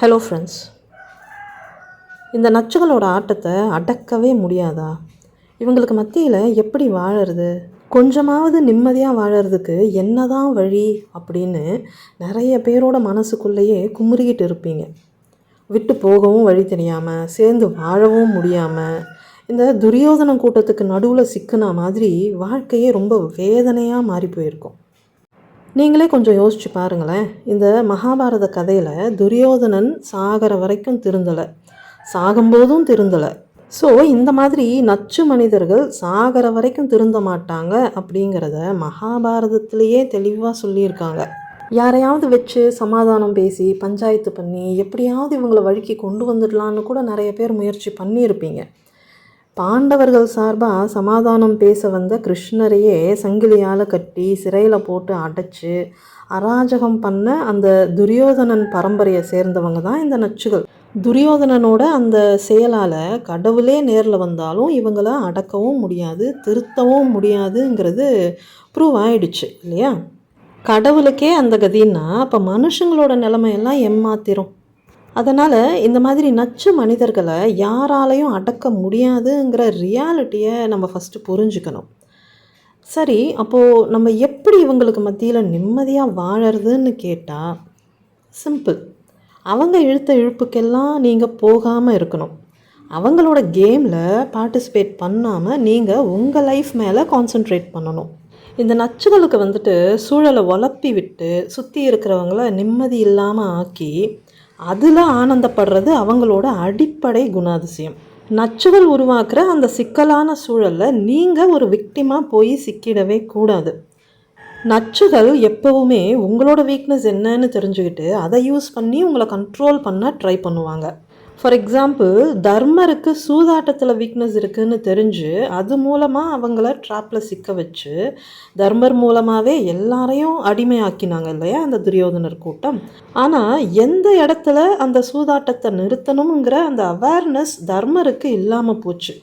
Hello friends இந்த நச்சுகளோட ஆட்டத்தை அடக்கவே முடியாதா? இவங்களுக்கு மத்தியில் எப்படி வாழறது? கொஞ்சமாவது நிம்மதியாக வாழறதுக்கு என்னதான் வழி அப்படின்னு நிறைய பேரோட மனசுக்குள்ளேயே குமுறிக்கிட்டு இருப்பீங்க. விட்டு போகவும் வழி தெரியாமல் சேர்ந்து வாழவும் முடியாமல் இந்த துரியோதன கூட்டத்துக்கு நடுவில் சிக்கின மாதிரி வாழ்க்கையே ரொம்ப வேதனையாக மாறி போயிருக்கும். நீங்களே கொஞ்சம் யோசிச்சு பாருங்களேன். இந்த மகாபாரத கதையில் துரியோதனன் சாகிற வரைக்கும் திருந்தலை. சாகும்போதும் திருந்தலை. ஸோ இந்த மாதிரி நச்சு மனிதர்கள் சாகிற வரைக்கும் திருந்த மாட்டாங்க அப்படிங்கிறத மகாபாரதத்திலேயே தெளிவாக சொல்லியிருக்காங்க. யாரையாவது வச்சு சமாதானம் பேசி பஞ்சாயத்து பண்ணி எப்படியாவது இவங்களை வழுக்கி கொண்டு வந்துடலான்னு கூட நிறைய பேர் முயற்சி பண்ணியிருப்பீங்க. பாண்டவர்கள் சார்பாக சமாதானம் பேச வந்த கிருஷ்ணரையே சங்கிலியால் கட்டி சிறையில் போட்டு அடைச்சி அராஜகம் பண்ண அந்த துரியோதனன் பரம்பரையை சேர்ந்தவங்க தான் இந்த நச்சுகள். துரியோதனனோட அந்த செயலால் கடவுளே நேரில் வந்தாலும் இவங்களை அடக்கவும் முடியாது திருத்தவும் முடியாதுங்கிறது ப்ரூவ் ஆயிடுச்சு இல்லையா? கடவுளுக்கே அந்த கதின்னா அப்போ மனுஷங்களோட நிலைமையெல்லாம் எம்மாத்திரும் அதனால் இந்த மாதிரி நச்சு மனிதர்களை யாராலையும் அடக்க முடியாதுங்கிற ரியாலிட்டியை நம்ம ஃபஸ்ட்டு புரிஞ்சுக்கணும். சரி அப்போது நம்ம எப்படி இவங்களுக்கு மத்தியில் நிம்மதியாக வாழறதுன்னு கேட்டால் சிம்பிள் அவங்க இழுத்த இழுப்புக்கெல்லாம் நீங்கள் போகாமல் இருக்கணும். அவங்களோட கேமில் பார்ட்டிசிபேட் பண்ணாமல் நீங்கள் உங்கள் லைஃப் மேலே கான்சென்ட்ரேட் பண்ணணும். இந்த நச்சுகளுக்கு வந்துட்டு சூழலை உழப்பி விட்டு சுற்றி இருக்கிறவங்கள நிம்மதி இல்லாமல் ஆக்கி அதில் ஆனந்தப்படுறது அவங்களோட அடிப்படை குணாதிசயம். நச்சுகள் உருவாக்குற அந்த சிக்கலான சூழலில் நீங்கள் ஒரு விக்டிமாக போய் சிக்கிடவே கூடாது. நச்சுகள் எப்போவுமே உங்களோட வீக்னஸ் என்னன்னு தெரிஞ்சுக்கிட்டு அதை யூஸ் பண்ணி உங்களை கண்ட்ரோல் பண்ண ட்ரை பண்ணுவாங்க. ஃபார் எக்ஸாம்பிள் தர்மருக்கு சூதாட்டத்தில் வீக்னஸ் இருக்குதுன்னு தெரிஞ்சு அது மூலமாக அவங்கள ட்ராப்பில் சிக்க வச்சு தர்மர் மூலமாகவே எல்லாரையும் அடிமையாக்கினாங்க இல்லையா அந்த துரியோதனர் கூட்டம். ஆனால் எந்த இடத்துல அந்த சூதாட்டத்தை நிறுத்தணுங்கிற அந்த அவேர்னஸ் தர்மருக்கு இல்லாமல் போச்சு.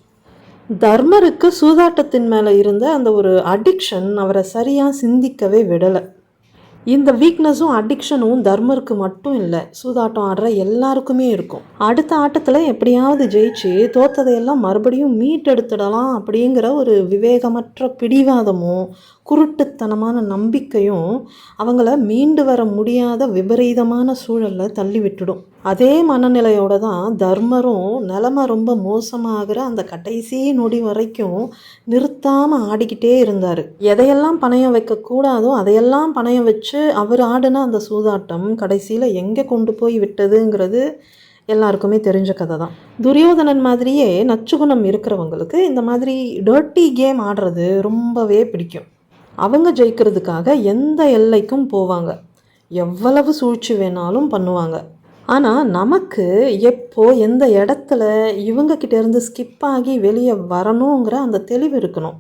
தர்மருக்கு சூதாட்டத்தின் மேலே இருந்த அந்த ஒரு அடிக்ஷன் அவரை சரியாக சிந்திக்கவே விடலை. இந்த வீக்னஸும் அடிக்ஷனும் தர்மருக்கு மட்டும் இல்லை. சூதாட்டம் ஆடுற எல்லாருக்குமே இருக்கும். அடுத்த ஆட்டத்தில் எப்படியாவது ஜெயிச்சு தோத்ததையெல்லாம் மறுபடியும் மீட்டெடுத்துடலாம் அப்படிங்கிற ஒரு விவேகமற்ற பிடிவாதமும் குருட்டுத்தனமான நம்பிக்கையும் அவங்கள மீண்டு வர முடியாத விபரீதமான சூழலில் தள்ளி விட்டுடும் அதே மனநிலையோட தான் தர்மரும் நிலமை ரொம்ப மோசமாகிற அந்த கடைசி நொடி வரைக்கும் நிறுத்தாமல் ஆடிக்கிட்டே இருந்தார். எதையெல்லாம் பணயம் வைக்கக்கூடாதோ அதையெல்லாம் பணயம் வச்சு அவர் ஆடின அந்த சூதாட்டம் கடைசியில் எங்கே கொண்டு போய் விட்டதுங்கிறது எல்லாருக்குமே தெரிஞ்ச கதை தான். துரியோதனன் மாதிரியே நச்சுகுணம் இருக்கிறவங்களுக்கு இந்த மாதிரி டர்ட்டி கேம் ஆடுறது ரொம்பவே பிடிக்கும். அவங்க ஜெயிக்கிறதுக்காக எந்த எல்லைக்கும் போவாங்க. எவ்வளவு சூழ்ச்சி வேணாலும் பண்ணுவாங்க. ஆனால் நமக்கு எப்போ எந்த இடத்துல இவங்கக்கிட்டேருந்து ஸ்கிப் ஆகி வெளியே வரணுங்கிற அந்த தெளிவு இருக்கணும்.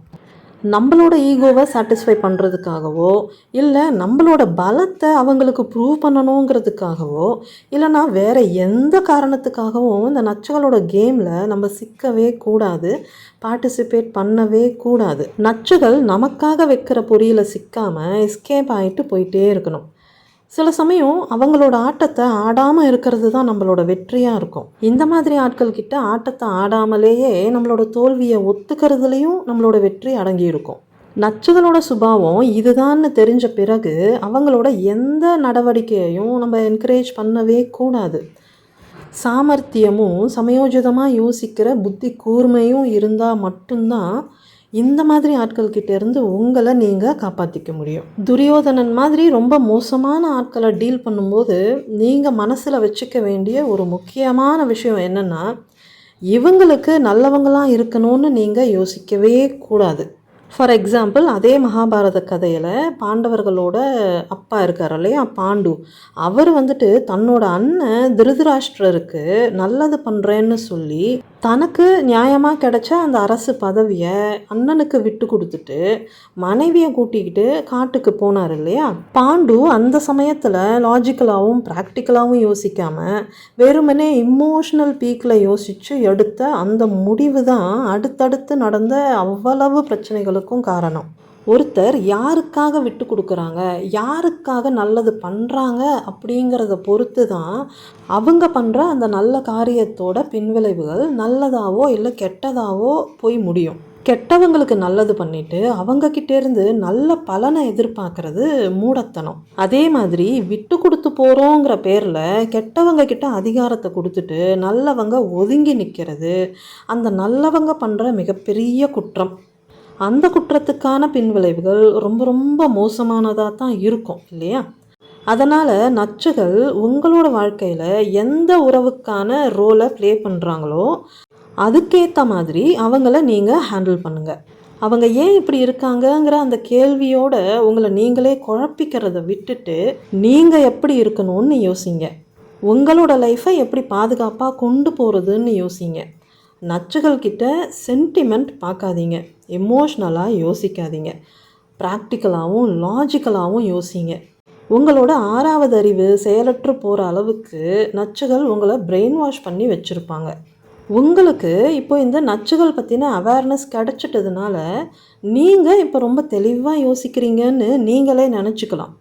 நம்மளோட ஈகோவை சாட்டிஸ்ஃபை பண்ணுறதுக்காகவோ இல்லை நம்மளோட பலத்தை அவங்களுக்கு ப்ரூவ் பண்ணணுங்கிறதுக்காகவோ இல்லைனா வேறு எந்த காரணத்துக்காகவும் இந்த நச்சுகளோட கேமில் நம்ம சிக்கவே கூடாது பார்ட்டிசிபேட் பண்ணவே கூடாது. நச்சுகள் நமக்காக வைக்கிற பொறியில் சிக்காமல் எஸ்கேப் ஆகிட்டு போயிட்டே இருக்கணும். சில சமயம் அவங்களோட ஆட்டத்தை ஆடாமல் இருக்கிறது தான் நம்மளோட வெற்றியாக இருக்கும். இந்த மாதிரி ஆட்கள் கிட்ட ஆட்டத்தை ஆடாமலேயே நம்மளோட தோல்வியை ஒத்துக்கிறதுலையும் நம்மளோட வெற்றி அடங்கியிருக்கும். நச்சுகளோட சுபாவம் இதுதான்னு தெரிஞ்ச பிறகு அவங்களோட எந்த நடவடிக்கையையும் நம்ம என்கரேஜ் பண்ணவே கூடாது. சாமர்த்தியமும் சமயோஜிதமாக யோசிக்கிற புத்தி கூர்மையும் இருந்தால் மட்டும்தான் இந்த மாதிரி ஆட்கள் இருந்து உங்களை நீங்கள் காப்பாற்றிக்க முடியும். துரியோதனன் மாதிரி ரொம்ப மோசமான ஆட்களை டீல் பண்ணும்போது நீங்கள் மனசில் வச்சுக்க வேண்டிய ஒரு முக்கியமான விஷயம் என்னென்னா இவங்களுக்கு நல்லவங்களாக இருக்கணும்னு நீங்கள் யோசிக்கவே கூடாது. ஃபார் எக்ஸாம்பிள் அதே மகாபாரத கதையில் பாண்டவர்களோட அப்பா இருக்கார் இல்லையா? பாண்டு. அவர் வந்துட்டு தன்னோட அண்ணன் திருதராஷ்டிரருக்கு நல்லது பண்ணுறேன்னு சொல்லி தனக்கு நியாயமாக கிடைச்ச அந்த அரசு பதவியை அண்ணனுக்கு விட்டு கொடுத்துட்டு மனைவியை கூட்டிக்கிட்டு காட்டுக்கு போனார் இல்லையா? பாண்டு அந்த சமயத்தில் லாஜிக்கலாகவும் ப்ராக்டிக்கலாகவும் யோசிக்காமல் வெறுமனே இமோஷனல் பீக்கில் யோசித்து எடுத்த அந்த முடிவு தான் அடுத்தடுத்து நடந்த அவ்வளவு பிரச்சனைகளுக்கும் காரணம். ஒருத்தர் யாருக்காக விட்டு கொடுக்குறாங்க? யாருக்காக நல்லது பண்ணுறாங்க அப்படிங்கிறத பொறுத்து தான் அவங்க பண்ணுற அந்த நல்ல காரியத்தோட பின்விளைவுகள் நல்லதாவோ இல்லை கெட்டதாவோ போய் முடியும். கெட்டவங்களுக்கு நல்லது பண்ணிட்டு அவங்க கிட்டேருந்து நல்ல பலனை எதிர்பார்க்கறது மூடத்தனம். அதே மாதிரி விட்டு கொடுத்து போகிறோங்கிற பேரில் கெட்டவங்க கிட்ட அதிகாரத்தை கொடுத்துட்டு நல்லவங்க ஒதுங்கி நிற்கிறது அந்த நல்லவங்க பண்ணுற மிகப்பெரிய குற்றம். அந்த குற்றத்துக்கான பின்விளைவுகள் ரொம்ப ரொம்ப மோசமானதாக தான் இருக்கும் இல்லையா? அதனால் நச்சுகள் உங்களோட வாழ்க்கையில் எந்த உறவுக்கான ரோலை ப்ளே பண்ணுறாங்களோ அதுக்கேற்ற மாதிரி அவங்கள நீங்கள் ஹேண்டில் பண்ணுங்கள் அவங்க ஏன் இப்படி இருக்காங்கங்கிற அந்த கேள்வியோட உங்களை நீங்களே குழப்பிக்கிறத விட்டுட்டு நீங்கள் எப்படி இருக்கணும்னு யோசிங்க. உங்களோட லைஃப்பை எப்படி பாதுகாப்பாக கொண்டு போகிறதுன்னு யோசிங்க. நச்சுகள் கிட்ட சென்டிமெண்ட் பார்க்காதீங்க. எமோஷ்னலாக யோசிக்காதீங்க. ப்ராக்டிக்கலாகவும் லாஜிக்கலாகவும் யோசிங்க. உங்களோட ஆறாவது அறிவு செயலற்று போகிற அளவுக்கு நச்சுகள் உங்களை பிரெயின் வாஷ் பண்ணி வச்சுருப்பாங்க. உங்களுக்கு இப்போ இந்த நச்சுகள் பற்றின அவேர்னஸ் கிடச்சிட்டதுனால நீங்கள் இப்போ ரொம்ப தெளிவாக யோசிக்கிறீங்கன்னு நீங்களே நினச்சிக்கலாம்.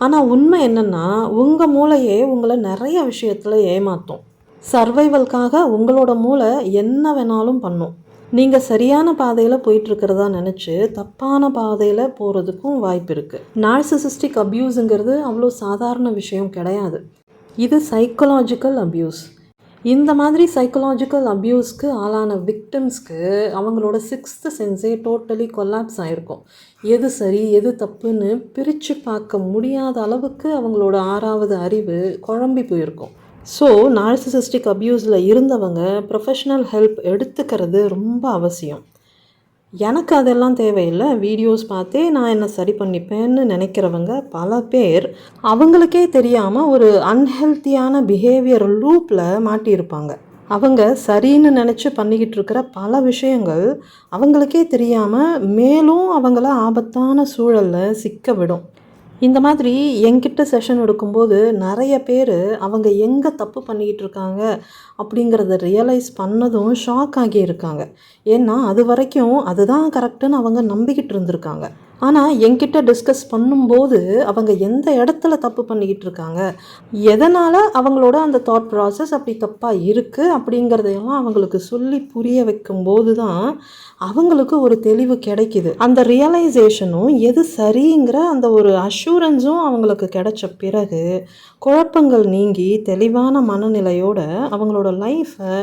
ஆனால் உண்மை என்னென்னா உங்கள் மூளையே உங்களை நிறைய விஷயத்தில் ஏமாற்றும் சர்வைவல்காக உங்களோட மூளை என்ன வேணாலும் பண்ணும். நீங்கள் சரியான பாதையில் போயிட்டுருக்கிறதா நினச்சி தப்பான பாதையில் போகிறதுக்கும் வாய்ப்பு இருக்குது நார்சிசிஸ்டிக் அப்யூஸுங்கிறது அவ்வளோ சாதாரண விஷயம் கிடையாது. இது சைக்கலாஜிக்கல் அப்யூஸ் இந்த மாதிரி சைக்கலாஜிக்கல் அப்யூஸ்க்கு ஆளான விக்டிம்ஸ்க்கு அவங்களோட சிக்ஸ்த்து சென்ஸே டோட்டலி கொலாப்ஸ் ஆகிருக்கும் எது சரி எது தப்புன்னு பிரித்து பார்க்க முடியாத அளவுக்கு அவங்களோட ஆறாவது அறிவு குழம்பி போயிருக்கும். ஸோ நார்சிசிஸ்டிக் அப்யூஸில் இருந்தவங்க ப்ரொஃபஷ்னல் ஹெல்ப் எடுத்துக்கிறது ரொம்ப அவசியம். எனக்கு அதெல்லாம் தேவையில்லை. வீடியோஸ் பார்த்தே நான் என்ன சரி பண்ணிப்பேன்னு நினைக்கிறவங்க பல பேர் அவங்களுக்கே தெரியாமல் ஒரு அன்ஹெல்த்தியான பிஹேவியர் லூப்பில் மாட்டியிருப்பாங்க. அவங்க சரின்னு நினச்சி பண்ணிக்கிட்டு இருக்கிற பல விஷயங்கள் அவங்களுக்கே தெரியாமல் மேலும் அவங்கள ஆபத்தான சூழலில் சிக்க விடும். இந்த மாதிரி என்கிட்ட செஷன் எடுக்கும்போது நிறைய பேர் அவங்க எங்கே தப்பு பண்ணிக்கிட்டு இருக்காங்க அப்படிங்கிறத ரியலைஸ் பண்ணதும் ஷாக் ஆகியிருக்காங்க. ஏன்னா அது வரைக்கும் அதுதான் கரெக்டுன்னு அவங்க நம்பிக்கிட்டு இருந்திருக்காங்க ஆனால் என்கிட்ட டிஸ்கஸ் பண்ணும்போது அவங்க எந்த இடத்துல தப்பு பண்ணிக்கிட்டு இருக்காங்க? எதனால் அவங்களோட அந்த தாட் ப்ராசஸ் அப்படி தப்பாக இருக்குது அப்படிங்கிறதையெல்லாம் அவங்களுக்கு சொல்லி புரிய வைக்கும்போது தான் அவங்களுக்கு ஒரு தெளிவு கிடைக்கிது. அந்த ரியலைசேஷனும் எது சரிங்கிற அந்த ஒரு அஷூரன்ஸும் அவங்களுக்கு கிடைச்ச பிறகு குழப்பங்கள் நீங்கி தெளிவான மனநிலையோட அவங்களோட லைஃப்பை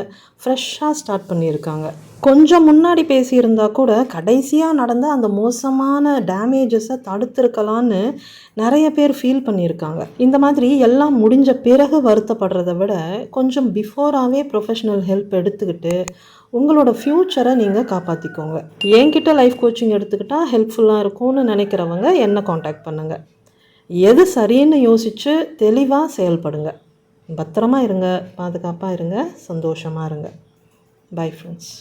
ஃப்ரெஷ்ஷாக ஸ்டார்ட் பண்ணியிருக்காங்க. கொஞ்சம் முன்னாடி பேசியிருந்தா கூட கடைசியாக நடந்த அந்த மோசமான டேமேஜஸை தடுத்துருக்கலான்னு நிறைய பேர் ஃபீல் பண்ணியிருக்காங்க. இந்த மாதிரி எல்லாம் முடிஞ்ச பிறகு வருத்தப்படுறத விட கொஞ்சம் பிஃபோராகவே ப்ரொஃபஷ்னல் ஹெல்ப் எடுத்துக்கிட்டு உங்களோட ஃப்யூச்சரை நீங்கள் காப்பாற்றிக்கோங்க என்கிட்ட லைஃப் கோச்சிங் எடுத்துக்கிட்டால் ஹெல்ப்ஃபுல்லாக இருக்கும்னு நினைக்கிறவங்க என்னை காண்டாக்ட் பண்ணுங்கள் எது சரின்னு யோசித்து தெளிவாக செயல்படுங்க. பத்திரமா இருங்க பாதுகாப்பாக இருங்க சந்தோஷமாக இருங்க. Bye friends